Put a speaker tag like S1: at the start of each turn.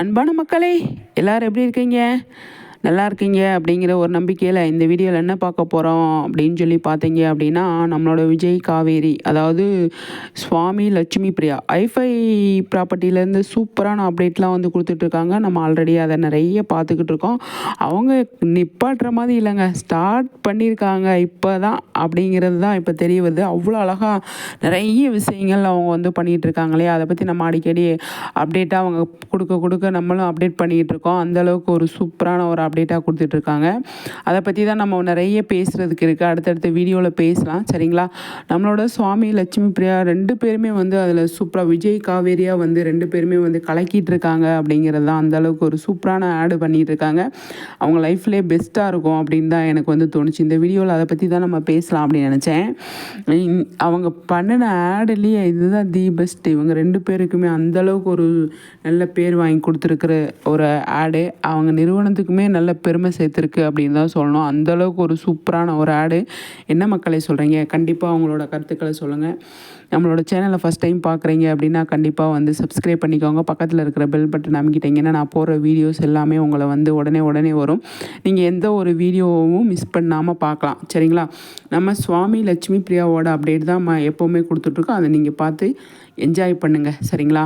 S1: அன்பான மக்களே எல்லோரும் எப்படி இருக்கீங்க? நல்லா இருக்கீங்க அப்படிங்கிற ஒரு நம்பிக்கையில் இந்த வீடியோவில் என்ன பார்க்க போகிறோம் அப்படின்னு சொல்லி பார்த்தீங்க அப்படின்னா நம்மளோட விஜய் காவேரி அதாவது சுவாமி லட்சுமி பிரியா. ஐஃபை ப்ராப்பர்ட்டிலேருந்து சூப்பரான அப்டேட்லாம் வந்து கொடுத்துட்ருக்காங்க. நம்ம ஆல்ரெடி அதை நிறைய பார்த்துக்கிட்டு இருக்கோம். அவங்க நிப்பாட்டுற மாதிரி இல்லைங்க. ஸ்டார்ட் பண்ணியிருக்காங்க இப்போ தான் அப்படிங்கிறது தான் இப்போ தெரிய வருது. அவ்வளோ அழகாக நிறைய விஷயங்கள் அவங்க வந்து பண்ணிகிட்ருக்காங்களே. அதை பற்றி நம்ம அடிக்கடி அப்டேட்டாக அவங்க கொடுக்க கொடுக்க நம்மளும் அப்டேட் பண்ணிகிட்டு இருக்கோம் அந்தளவுக்கு ஒரு சூப்பரான ஒரு அப்டேட்டாக கொடுத்துட்ருக்காங்க. அதை பற்றி தான் நம்ம நிறைய பேசுகிறதுக்கு இருக்குது அடுத்தடுத்த வீடியோவில் பேசலாம். சரிங்களா? நம்மளோட சுவாமி லட்சுமி பிரியா ரெண்டு பேருமே வந்து அதில் சூப்பராக விஜய் காவேரியாக வந்து ரெண்டு பேருமே வந்து கலக்கிட்டு இருக்காங்க அப்படிங்கிறது தான் அந்தளவுக்கு ஒரு சூப்பரான ஆடு பண்ணிகிட்டு இருக்காங்க அவங்க லைஃப்லேயே பெஸ்ட்டாக இருக்கும் அப்படின்னு தான் எனக்கு வந்து தோணுச்சு. இந்த வீடியோவில் அதை பற்றி தான் நம்ம பேசலாம் அப்படின்னு நினச்சேன். அவங்க பண்ணின ஆடுலேயே இதுதான் தி பெஸ்ட் இவங்க ரெண்டு பேருக்குமே அந்தளவுக்கு ஒரு நல்ல பேர் வாங்கி கொடுத்துருக்குற ஒரு ஆடு. அவங்க நிறுவனத்துக்குமே நல்ல நல்ல பெருமை சேர்த்துருக்கு அப்படின்னு தான் சொல்லணும். அந்தளவுக்கு ஒரு சூப்பரான ஒரு ஆடு. என்ன மக்களை சொல்கிறீங்க கண்டிப்பாக அவங்களோட கருத்துக்களை சொல்லுங்கள் நம்மளோட சேனலை ஃபஸ்ட் டைம் பார்க்குறீங்க அப்படின்னா கண்டிப்பாக வந்து சப்ஸ்கிரைப் பண்ணிக்கோங்க. பக்கத்தில் இருக்கிற பெல் பட்டன் அமைக்கிட்டீங்கன்னா நான் போகிற வீடியோஸ் எல்லாமே உங்களை வந்து உடனே உடனே வரும். நீங்கள் எந்த ஒரு வீடியோவும் மிஸ் பண்ணாமல் பார்க்கலாம் சரிங்களா? நம்ம சுவாமி லட்சுமி பிரியாவோட அப்டேட் தான் எப்போவுமே கொடுத்துட்ருக்கோம் அதை நீங்கள் பார்த்து என்ஜாய் பண்ணுங்கள் சரிங்களா?